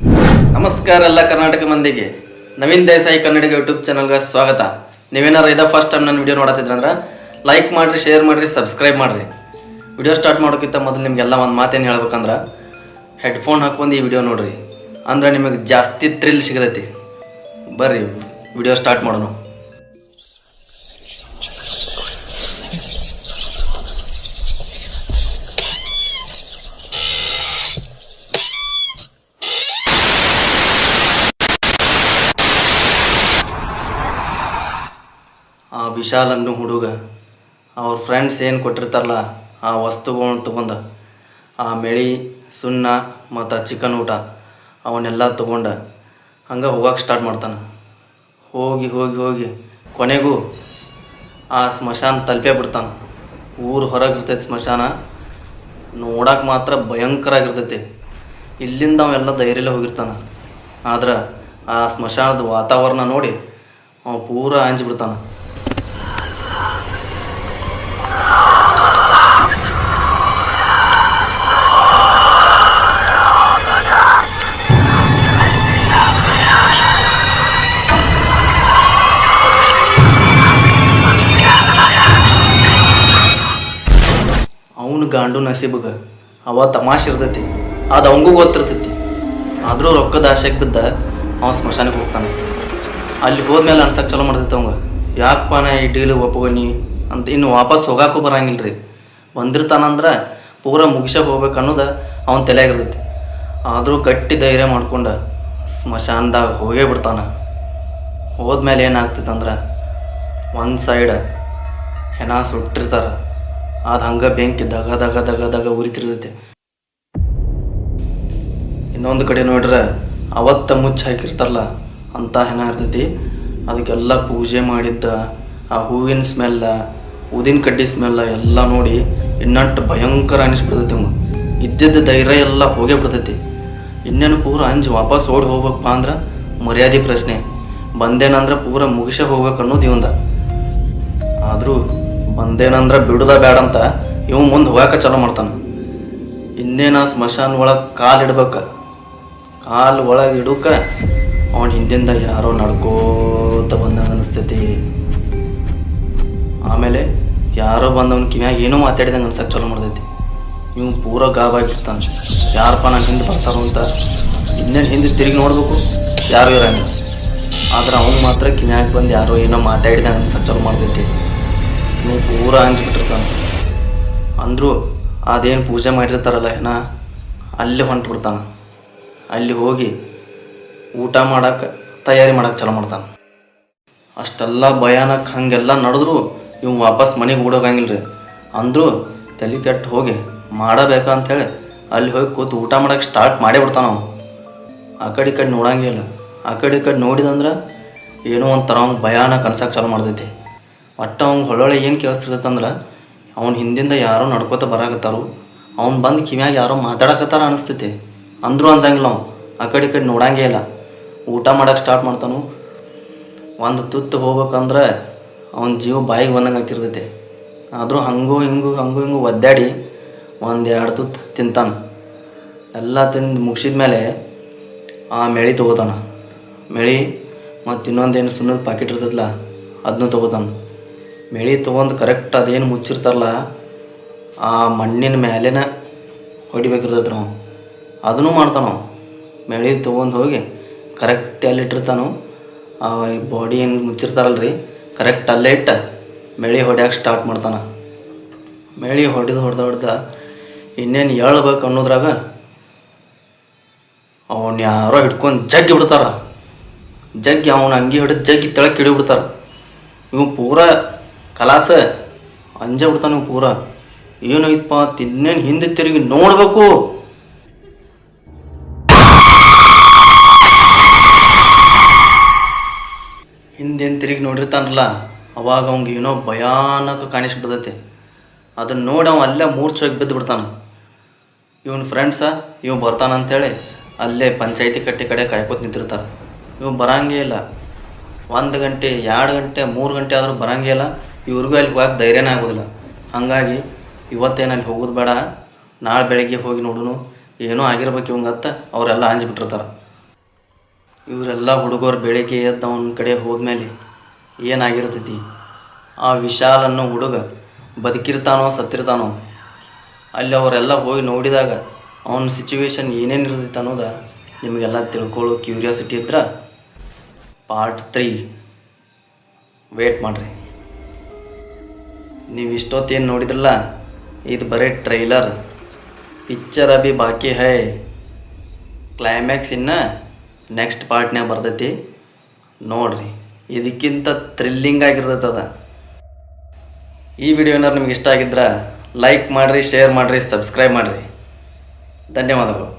ನಮಸ್ಕಾರ ಎಲ್ಲ ಕರ್ನಾಟಕ ಮಂದಿಗೆ. ನವೀನ್ ದೇಸಾಯಿ ಕನ್ನಡಿಗ ಯೂಟ್ಯೂಬ್ ಚಾನಲ್ಗೆ ಸ್ವಾಗತ. ನೀವೇನಾರು ಇದ ಫಸ್ಟ್ ಟೈಮ್ ನನ್ನ ವಿಡಿಯೋ ನೋಡತ್ತಿದ್ರಂದ್ರೆ ಲೈಕ್ ಮಾಡಿರಿ ಶೇರ್ ಮಾಡಿರಿ ಸಬ್ಸ್ಕ್ರೈಬ್ ಮಾಡಿರಿ. ವಿಡಿಯೋ ಸ್ಟಾರ್ಟ್ ಮಾಡೋಕ್ಕಿಂತ ಮೊದಲು ನಿಮಗೆಲ್ಲ ಒಂದು ಮಾತೇನು ಹೇಳ್ಬೇಕಂದ್ರೆ ಹೆಡ್ಫೋನ್ ಹಾಕೊಂಡು ಈ ವಿಡಿಯೋ ನೋಡಿರಿ. ಅಂದ್ರೆ ನಿಮಗೆ ಜಾಸ್ತಿ ಥ್ರಿಲ್ ಸಿಗತೈತಿ. ಬರ್ರಿ ವಿಡಿಯೋ ಸ್ಟಾರ್ಟ್ ಮಾಡೋಣ. ಆ ವಿಶಾಲ್ ಅನ್ನೋ ಹುಡುಗ, ಅವ್ರ ಫ್ರೆಂಡ್ಸ್ ಏನು ಕೊಟ್ಟಿರ್ತಾರಲ್ಲ, ಆ ವಸ್ತುಗಳನ್ನು ತೊಗೊಂಡ, ಆ ಮೆಳಿ, ಸುಣ್ಣ ಮತ್ತು ಚಿಕನ್ ಊಟ, ಅವನ್ನೆಲ್ಲ ತೊಗೊಂಡ, ಹಂಗೆ ಹೋಗಕ್ಕೆ ಸ್ಟಾರ್ಟ್ ಮಾಡ್ತಾನೆ. ಹೋಗಿ ಹೋಗಿ ಹೋಗಿ, ಕೊನೆಗೂ ಆ ಸ್ಮಶಾನ ತಲುಪೇ ಬಿಡ್ತಾನೆ. ಊರು ಹೊರಗೆ ಇರ್ತೈತೆ ಸ್ಮಶಾನ ನೋಡಕ್ಕೆ ಮಾತ್ರ ಭಯಂಕರ ಆಗಿರ್ತೈತಿ ಇಲ್ಲಿಂದ ಅವೆಲ್ಲ ಧೈರ್ಯಲ್ಲೇ ಹೋಗಿರ್ತಾನೆ. ಆದ್ರೆ ಆ ಸ್ಮಶಾನದ ವಾತಾವರಣ ನೋಡಿ ಅವ ಪೂರ ಅಂಜಿಬಿಡ್ತಾನೆ. ಗಾಂಡು ನಸೀಬಗ. ಅವ ತಮಾಷೆ ಇರ್ತೈತಿ. ಅದು ಅವಂಗೂ ಗೊತ್ತಿರ್ತೈತಿ. ಆದರೂ ರೊಕ್ಕದ ಆಸೆಗೆ ಬಿದ್ದ ಅವ ಸ್ಮಶಾನಕ್ಕೆ ಹೋಗ್ತಾನೆ. ಅಲ್ಲಿ ಹೋದ್ಮೇಲೆ ಅನ್ಸಕ್ಕೆ ಚಲೋ ಮಾಡ್ತೈತೆ ಅವಂಗ. ಯಾಕಪ್ಪ ನಾ ಈ ಡೀಲ್ ಒಪ್ಪಗೋನಿ ಅಂತ ಇನ್ನು ವಾಪಸ್ ಹೋಗಾಕೂ ಬರಂಗಿಲ್ಲ ರೀ ಬಂದಿರ್ತಾನಂದ್ರೆ ಪೂರ ಮುಗಿಸ ಹೋಗ್ಬೇಕು ಅನ್ನೋದು ಅವನ ತಲೆಯಾಗಿರ್ತೈತಿ. ಆದರೂ ಗಟ್ಟಿ ಧೈರ್ಯ ಮಾಡ್ಕೊಂಡು ಸ್ಮಶಾನದಾಗ ಹೋಗೇ ಬಿಡ್ತಾನೆ. ಹೋದ್ಮೇಲೆ ಏನಾಗ್ತೈತೆ ಅಂದ್ರೆ ಒಂದು ಸೈಡ್ ಹೆಣ ಸುಟ್ಟಿರ್ತಾರೆ. ಅದು ಹಂಗೆ ಬೆಂಕಿ ದಗ ದಗ ದಗ ದಗ ಉರಿತಿರ್ತೈತೆ. ಇನ್ನೊಂದು ಕಡೆ ನೋಡ್ರೆ ಅವತ್ತ ಮುಚ್ಚಿ ಹಾಕಿರ್ತಾರಲ್ಲ, ಅಂತ ಹೆಣ ಇರ್ತೈತಿ. ಅದಕ್ಕೆಲ್ಲ ಪೂಜೆ ಮಾಡಿದ್ದ ಆ ಹೂವಿನ ಸ್ಮೆಲ್ಲ, ಊದಿನ ಕಡ್ಡಿ ಸ್ಮೆಲ್ಲ ಎಲ್ಲ ನೋಡಿ ಇನ್ನಷ್ಟು ಭಯಂಕರ ಅನಿಸ್ಬಿಡ್ತೈತಿ ಅವ ಇದ್ದಿದ್ದ ಧೈರ್ಯ ಎಲ್ಲ ಹೋಗೇ ಬಿಡ್ತೈತಿ ಇನ್ನೇನು ಪೂರ ಅಂಜಿ ವಾಪಸ್ ಓಡಿ ಹೋಗ್ಬೇಕಪ್ಪ ಅಂದ್ರೆ ಮರ್ಯಾದೆ ಪ್ರಶ್ನೆ. ಬಂದೇನಂದ್ರೆ ಪೂರ ಮುಗಿಸೇ ಹೋಗ್ಬೇಕು ಅನ್ನೋದು ಇವಂದ. ಆದರೂ ಬಂದೇನಂದ್ರೆ ಬಿಡುದ ಬೇಡ ಅಂತ ಇವ್ ಮುಂದೆ ಹೋಗಕ ಚಾಲೂ ಮಾಡ್ತಾನೆ. ಇನ್ನೇನ ಸ್ಮಶಾನ ಒಳಗೆ ಕಾಲು ಇಡ್ಬೇಕ. ಕಾಲು ಒಳಗೆ ಇಡೋಕ ಅವನ ಹಿಂದಿಂದ ಯಾರೋ ನಡ್ಕೋತ ಬಂದಂಗೆ ಅನಿಸ್ತೈತಿ. ಆಮೇಲೆ ಯಾರೋ ಬಂದವನ ಕಿವ್ಯಾಗ ಏನೋ ಮಾತಾಡಿದಂಗೆ ಅನ್ಸಕ್ಕೆ ಚಾಲೂ ಮಾಡ್ತೈತಿ. ಇವ್ ಪೂರ ಗಾಬಾಗಿರ್ತಾನೆ ಯಾರಪ್ಪ ನಾನು ಹಿಂದೆ ಬರ್ತಾರೋ ಅಂತ ಇನ್ನೇನು ಹಿಂದೆ ತಿರುಗಿ ನೋಡ್ಬೇಕು? ಯಾರು ಇರಂಗ ಆದ್ರೆ ಅವ್ನು ಮಾತ್ರ ಕಿವ್ಯಾಗ ಬಂದು ಯಾರೋ ಏನೋ ಮಾತಾಡಿದಂಗೆ ಅನ್ಸಕ್ಕೆ ಚಾಲೂ ಮಾಡ್ತೈತಿ. ನೀವು ಪೂರ ಅಂಜ್ಬಿಟ್ಟಿರ್ತಾನೆ. ಅಂದರೂ ಅದೇನು ಪೂಜೆ ಮಾಡಿರ್ತಾರಲ್ಲ ಏನ, ಅಲ್ಲಿ ಹೊಂಟು ಬಿಡ್ತಾನೆ ಅಲ್ಲಿ ಹೋಗಿ ಊಟ ಮಾಡಕ್ಕೆ ತಯಾರಿ ಮಾಡಕ್ಕೆ ಚಾಲು ಮಾಡ್ತಾನೆ. ಅಷ್ಟೆಲ್ಲ ಭಯಾನಕ್ಕೆ ಹಾಗೆಲ್ಲ ನಡೆದ್ರು ಇವ್ ವಾಪಸ್ ಮನೆಗೆ ಓಡೋಗಂಗಿಲ್ಲ ರೀ ಅಂದರೂ ತಲೆ ಕೆಟ್ಟು ಹೋಗಿ ಮಾಡಬೇಕು ಅಂಥೇಳಿ ಅಲ್ಲಿ ಹೋಗಿ ಕೂತು ಊಟ ಮಾಡೋಕ್ಕೆ ಸ್ಟಾರ್ಟ್ ಮಾಡೇ ಬಿಡ್ತಾನೆ ಅವನು. ಆ ಕಡೆ ಈ ಕಡೆ ನೋಡಂಗಿಲ್ಲ. ಆ ಕಡೆ ಈ ಕಡೆ ನೋಡಿದಂದ್ರೆ ಏನೋ ಒಂಥರ ಅವ್ನು ಭಯಾನಕ್ಕೆ ಅನ್ಸಕ್ಕೆ ಚಾಲು ಮಾಡ್ತೈತಿ. ಒಟ್ಟು ಅವ್ನು ಹೊಳ್ಳೊಳ್ಳೆ ಏನು ಕೇಳಿಸ್ತಿರ್ತಂದ್ರೆ ಅವ್ನ ಹಿಂದಿಂದ ಯಾರೋ ನಡ್ಕೋತ ಬರಾಕತ್ತಾರು, ಅವ್ನು ಬಂದು ಕಿವ್ಯಾಗ ಯಾರೋ ಮಾತಾಡಕತ್ತಾರ ಅನಿಸ್ತೈತಿ. ಅಂದರೂ ಅನ್ಸಂಗಿಲ್ಲ ಅವ್ನು. ಆ ಕಡೆ ಕಡೆ ನೋಡಂಗೇ ಇಲ್ಲ. ಊಟ ಮಾಡಕ್ಕೆ ಸ್ಟಾರ್ಟ್ ಮಾಡ್ತಾನು. ಒಂದು ತುತ್ತು ಹೋಗ್ಬೇಕಂದ್ರೆ ಅವ್ನ ಜೀವ ಬಾಯಿಗೆ ಬಂದಂಗೆ ಆಗ್ತಿರ್ತೈತಿ. ಆದರೂ ಹಂಗೂ ಹಿಂಗೂ ಹಂಗೂ ಹಿಂಗೂ ಒದ್ದಾಡಿ ಒಂದು ಎರಡು ತುತ್ತು ತಿಂತಾನೆ. ಎಲ್ಲ ತಿಂದು ಮುಗಿಸಿದ ಮೇಲೆ ಆ ಮೆಳಿ ತೊಗೋತಾನ. ಮೆಳಿ ಮತ್ತು ಇನ್ನೊಂದೇನು ಸುಣ್ಣದ ಪಾಕಿಟ್ ಇರ್ತದಲ್ಲ ಅದನ್ನೂ ತೊಗೋತಾನ. ಮೆಳಿ ತೊಗೊಂಡು ಕರೆಕ್ಟ್ ಅದೇನು ಮುಚ್ಚಿರ್ತಾರಲ್ಲ, ಆ ಮಣ್ಣಿನ ಮೇಲೆನ ಹೊಡಿಬೇಕಿರ್ತೈತೆ ನಾವು ಅದನ್ನು ಮಾಡ್ತಾನ ಮೆಳಿ ತೊಗೊಂಡು ಹೋಗಿ ಕರೆಕ್ಟ್ ಅಲ್ಲಿ ಇಟ್ಟಿರ್ತಾನು, ಆ ಬಾಡಿ ಏನು ಮುಚ್ಚಿರ್ತಾರಲ್ಲ ರೀ ಕರೆಕ್ಟ್ ಅಲ್ಲೇ ಇಟ್ಟು ಮೆಳಿ ಹೊಡ್ಯಾಕೆ ಸ್ಟಾರ್ಟ್ ಮಾಡ್ತಾನೆ. ಮೆಳಿ ಹೊಡೆದು ಹೊಡೆದ ಹೊಡೆದ ಇನ್ನೇನು ಹೇಳ್ಬೇಕು ಅನ್ನೋದ್ರಾಗ ಅವನು ಯಾರೋ ಹಿಡ್ಕೊಂಡು ಜಗ್ಗಿ ಬಿಡ್ತಾರ. ಜಗ್ಗಿ ಅವನ ಅಂಗಿ ಹೊಡೆದು ಜಗ್ಗಿ ತೆಳಕ್ಕೆ ಹಿಡಿಬಿಡ್ತಾರ ಇವು ಪೂರ ಕಲಾಸ ಅಂಜ ಬಿಡ್ತಾನೆ ಪೂರ ಏನಾಯ್ತಪ್ಪ ತಿನ್ನೇನು ಹಿಂದೆ ತಿರುಗಿ ನೋಡಬೇಕು. ಹಿಂದೇನು ತಿರುಗಿ ನೋಡಿರ್ತಾನಲ್ಲ, ಅವಾಗ ಅವಂಗೆ ಏನೋ ಭಯಾನಕ ಕಾಣಿಸ್ಬಿಡ್ತೈತೆ. ಅದನ್ನ ನೋಡಿ ಅವ ಅಲ್ಲೇ ಮೂರ್ಛೋಗಿ ಬಿದ್ದು ಬಿಡ್ತಾನೆ ಇವನ ಫ್ರೆಂಡ್ಸ ಇವ್ ಬರ್ತಾನಂತೇಳಿ ಅಲ್ಲೇ ಪಂಚಾಯತಿ ಕಟ್ಟಿ ಕಡೆ ಕಾಯ್ಕೋತ ನಿಂತಿರ್ತಾರೆ. ಇವ್ ಬರಂಗೇ ಇಲ್ಲ. ಒಂದು ಗಂಟೆ, ಎರಡು ಗಂಟೆ, ಮೂರು ಗಂಟೆ ಆದರೂ ಬರಂಗೇ ಇಲ್ಲ. ಇವ್ರಿಗೂ ಅಲ್ಲಿ ಹೋಗಕ್ಕೆ ಧೈರ್ಯನೇ ಆಗೋದಿಲ್ಲ. ಹಾಗಾಗಿ ಇವತ್ತೇನು ಅಲ್ಲಿ ಹೋಗೋದು ಬೇಡ. ನಾಳೆ ಬೆಳಗ್ಗೆ ಹೋಗಿ ನೋಡೋನು. ಏನೋ ಆಗಿರ್ಬೇಕು ಇವಂಗತ್ತ ಅವರೆಲ್ಲ ಅಂಜಿಬಿಟ್ಟಿರ್ತಾರೆ. ಇವರೆಲ್ಲ ಹುಡುಗರು ಬೆಳಗ್ಗೆ ಎದ್ದು ಅವನ ಕಡೆ ಹೋದ್ಮೇಲೆ ಏನಾಗಿರ್ತೈತಿ? ಆ ವಿಶಾಲನ್ನು ಹುಡುಗ ಬದುಕಿರ್ತಾನೋ, ಸತ್ತಿರ್ತಾನೋ, ಅಲ್ಲಿ ಅವರೆಲ್ಲ ಹೋಗಿ ನೋಡಿದಾಗ ಅವನ ಸಿಚುವೇಶನ್ ಏನೇನು ಇರ್ತೈತೆ ಅನ್ನೋದು ನಿಮಗೆಲ್ಲ ತಿಳ್ಕೊಳ್ಳೋ ಕ್ಯೂರಿಯಾಸಿಟಿ ಇದ್ರೆ ಪಾರ್ಟ್ ತ್ರೀ ವೇಟ್ ಮಾಡಿರಿ. ನೀವು ಇಷ್ಟೊತ್ತೇನು ನೋಡಿದ್ರಲ್ಲ? ಇದು ಬರೀ ಟ್ರೈಲರ್. ಪಿಕ್ಚರ್ ಅಭಿ ಬಾಕಿ ಹೈ. ಕ್ಲೈಮ್ಯಾಕ್ಸ್ ಇನ್ನು ನೆಕ್ಸ್ಟ್ ಪಾರ್ಟ್ನ್ಯಾಗ ಬರ್ತೈತಿ. ನೋಡ್ರಿ. ಇದಕ್ಕಿಂತ ಥ್ರಿಲ್ಲಿಂಗ್ ಆಗಿರ್ತೈತೆ ಅದ. ಈ ವಿಡಿಯೋ ಏನಾದ್ರು ನಿಮ್ಗೆ ಇಷ್ಟ ಆಗಿದ್ರೆ ಲೈಕ್ ಮಾಡಿರಿ ಶೇರ್ ಮಾಡಿರಿ ಸಬ್ಸ್ಕ್ರೈಬ್ ಮಾಡಿರಿ. ಧನ್ಯವಾದಗಳು.